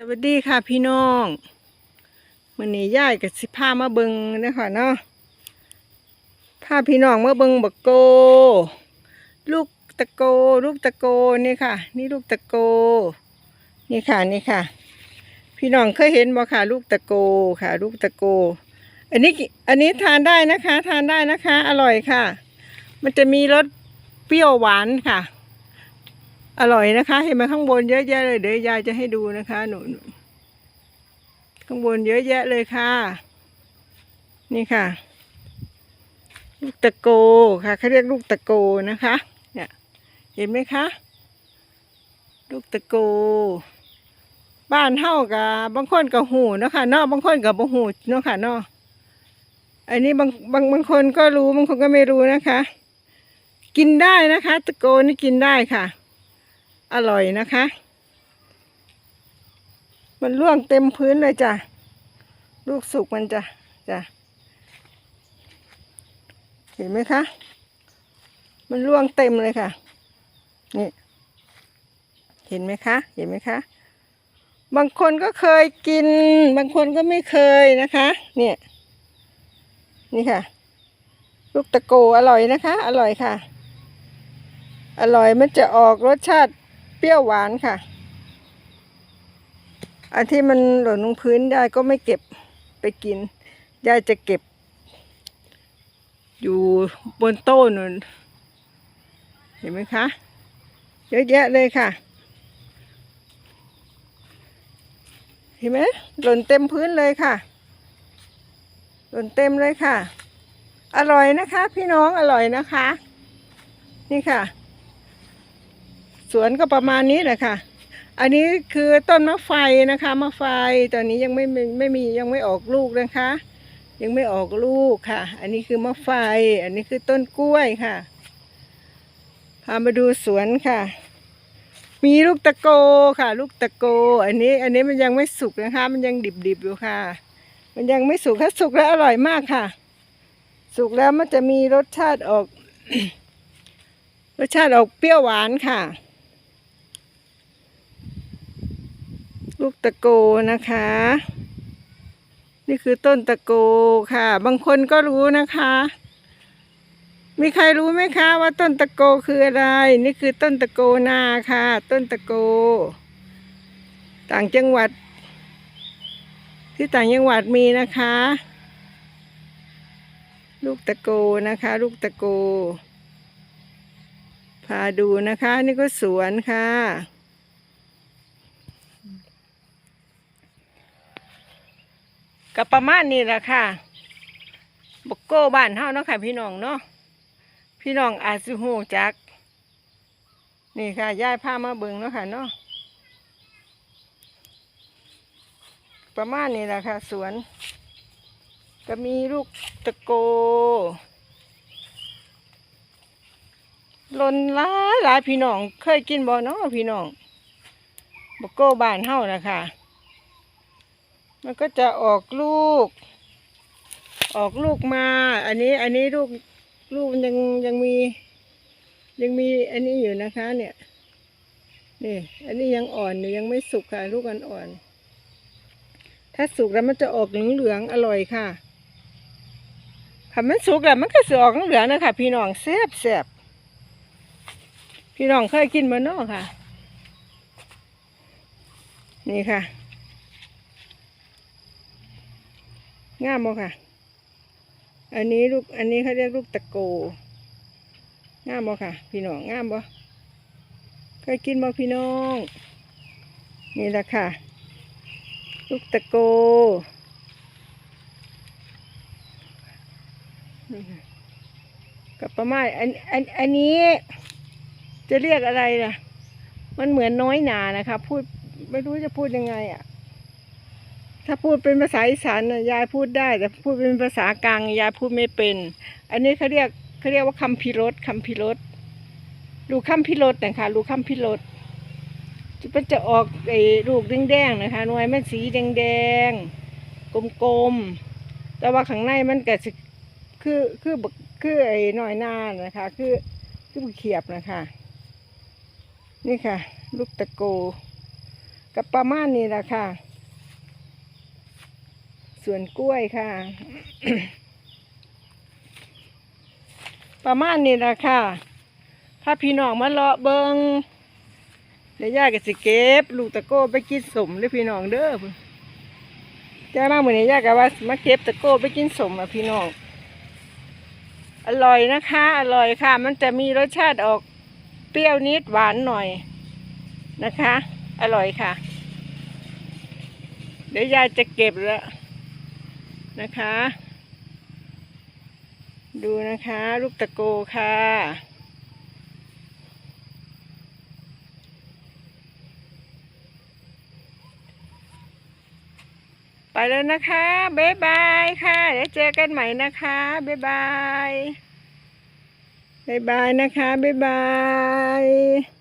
สวัสดีค่ะพี่น้องมื้อนี้ย่ายกับสิพามาเบิงนะคะเนาะพาพี่น้องมาเบิงบักโก ลูกตะโก ลูกตะโกนี่ค่ะ นี่ลูกตะโก นี่ค่ะนี่ค่ะ พี่น้องเคยเห็นบ่ค่ะ ลูกตะโกค่ะ ลูกตะโก อันนี้อันนี้ทานได้นะคะ ทานได้นะคะ อร่อยค่ะ มันจะมีรสเปรี้ยวหวานค่ะ อร่อยนะคะ เห็นไหมข้างบนเยอะแยะเลย เดี๋ยวยายจะให้ดูนะคะหนูข้างบนเยอะแยะเลยค่ะ นี่ค่ะ ลูกตะโกค่ะเขาเรียกลูกตะโกนะคะ เนี่ย เห็นไหมคะ ลูกตะโก บ้านเฮากับบางคนกับหูนะคะนาะบางคนกับบหูเนาะค่ะนาะอันนี้บางบางบางคนก็รู้บางคนก็ไม่รู้นะคะ กินได้นะคะ ตะโกนี่กินได้ค่ะ อร่อยนะคะ มันร่วงเต็มพื้นเลยจ้ะ ลูกสุกมันจะจ้ะ เห็นไหมคะ มันร่วงเต็มเลยค่ะ นี่ เห็นไหมคะ เห็นไหมคะ บางคนก็เคยกิน บางคนก็ไม่เคยนะคะ เนี่ย นี่ค่ะ ลูกตะโกอร่อยนะคะ อร่อยค่ะอร่อยมันจะออกรสชาติ เปรี้ยวหวานค่ะ อันที่มันหล่นลงพื้นยายก็ไม่เก็บไปกินยายจะเก็บ อยู่บนโต๊ะนู่นเห็นไหมคะ เยอะแยะเลยค่ะ เห็นไหมหล่นเต็มพื้นเลยค่ะ หล่นเต็มเลยค่ะ อร่อยนะคะ พี่น้องอร่อยนะคะ นี่ค่ะ วนก็ประมาณนี้แหละค่ะ อันนี้คือต้นมะไฟนะคะมะไฟตอนนี้ยังไม่ไม่ไม่มียังไม่ออกลูกนะคะ ยังไม่ออกลูกค่ะ อันนี้คือมะไฟ อันนี้คือต้นกล้วยค่ะพามาดูสวนค่ะ มีลูกตะโกค่ะ ลูกตะโก อันนี้อันนี้มันยังไม่สุกนะคะ มันยังดิบดิบๆอยู่ค่ะ มันยังไม่สุกถ้าสุกแล้วอร่อยมากค่ะ สุกแล้วมันจะมีรสชาติออกรสชาติออกเปรี้ยวหวานค่ะ ลูกตะโกนะคะ นี่คือต้นตะโกค่ะ บางคนก็รู้นะคะ มีใครรู้ไหมคะ ว่าต้นตะโกคืออะไร นี่คือต้นตะโกนาค่ะ ต้นตะโก ต่างจังหวัด ที่ต่างจังหวัดมีนะคะ ลูกตะโกนะคะ ลูกตะโก พาดูนะคะ นี่ก็สวนค่ะ ก็ประมาณนี้แหละค่ะบกโก้บ้านเฮาเนาะค่ะพี่น้องเนาะพี่น้องอาจสิฮู้จัก นี่ค่ะย้ายผ้ามาเบิ่งเนาะค่ะเนาะประมาณนี้แหละค่ะ สวน ก็มีลูกตะโกหลนหลายหลายพี่น้อง เคยกินบ่เนาะพี่น้องบกโก้บ้านเฮานะคะ มันก็จะออกลูก ออกลูกมา อันนี้อันนี้ลูกลูกยังยังมี ยังมีอันนี้อยู่นะคะ เนี่ยนี่อันนี้ยังอ่อนอยู่ยังไม่สุกค่ะ ลูกอันอ่อนถ้าสุกแล้วมันจะออกเหลืองๆอร่อยค่ะค่ะมันสุกแล้วมันก็จะออกเหลืองนะคะพี่น้องแซ่บแซ่บพี่น้องเคยกินมาเนาะค่ะ นี่ค่ะ งามบ่ค่ะ อันนี้ลูก อันนี้เขาเรียกลูกตะโก งามบ่ค่ะ พี่น้อง งามบ่เคยกินบ่พี่น้อง นี่แหละค่ะ ลูกตะโก กับประมาณอัน อัน อันนี้ จะเรียกอะไรล่ะ มันเหมือนน้อยหนานะคะ พูด ไม่รู้จะพูดยังไงอะ ถ้าพูดเป็นภาษาอีสานน่ะยายพูดได้ แต่พูดเป็นภาษากลางยายพูดไม่เป็น อันนี้เขาเรียกเขาเรียกว่าคำพิรสคำพิรสลูกคำพิรสนะคะลูกคำพิรสมันจะออกไอ้ลูกแดงๆนะคะหน่วยมันสีแดงๆกลมๆแต่ว่าข้างในมันก็คือคือคือไอ้หน่อยหน้านะคะ คือคือเขียบนะคะ นี่ค่ะ ลูกตะโกก็ประมาณนี้แหละค่ะ ส่วนกล้วยค่ะ ประมาณนี้แหละค่ะ ถ้าพี่น้องมาเลาะเบิงเดี๋ยวย่าก็สิเก็บ ลูกตะโก้ไปกินสมเลยพี่น้องเด้อพุ่นแต่มาเหมือนนี้ย่าก็ว่ามาเก็บตะโก้ไปกินสมอะพี่น้อง อร่อยนะคะ อร่อยค่ะ มันจะมีรสชาติออกเปรี้ยวนิดหวานหน่อยนะคะ อร่อยค่ะ เดี๋ยวยายจะเก็บแล้ว นะคะ ดูนะคะลูกตะโกค่ะ ไปแล้วนะคะบ๊ายบายค่ะ เดี๋ยวเจอกันใหม่นะคะบ๊ายบายบ๊ายบายนะคะบ๊ายบาย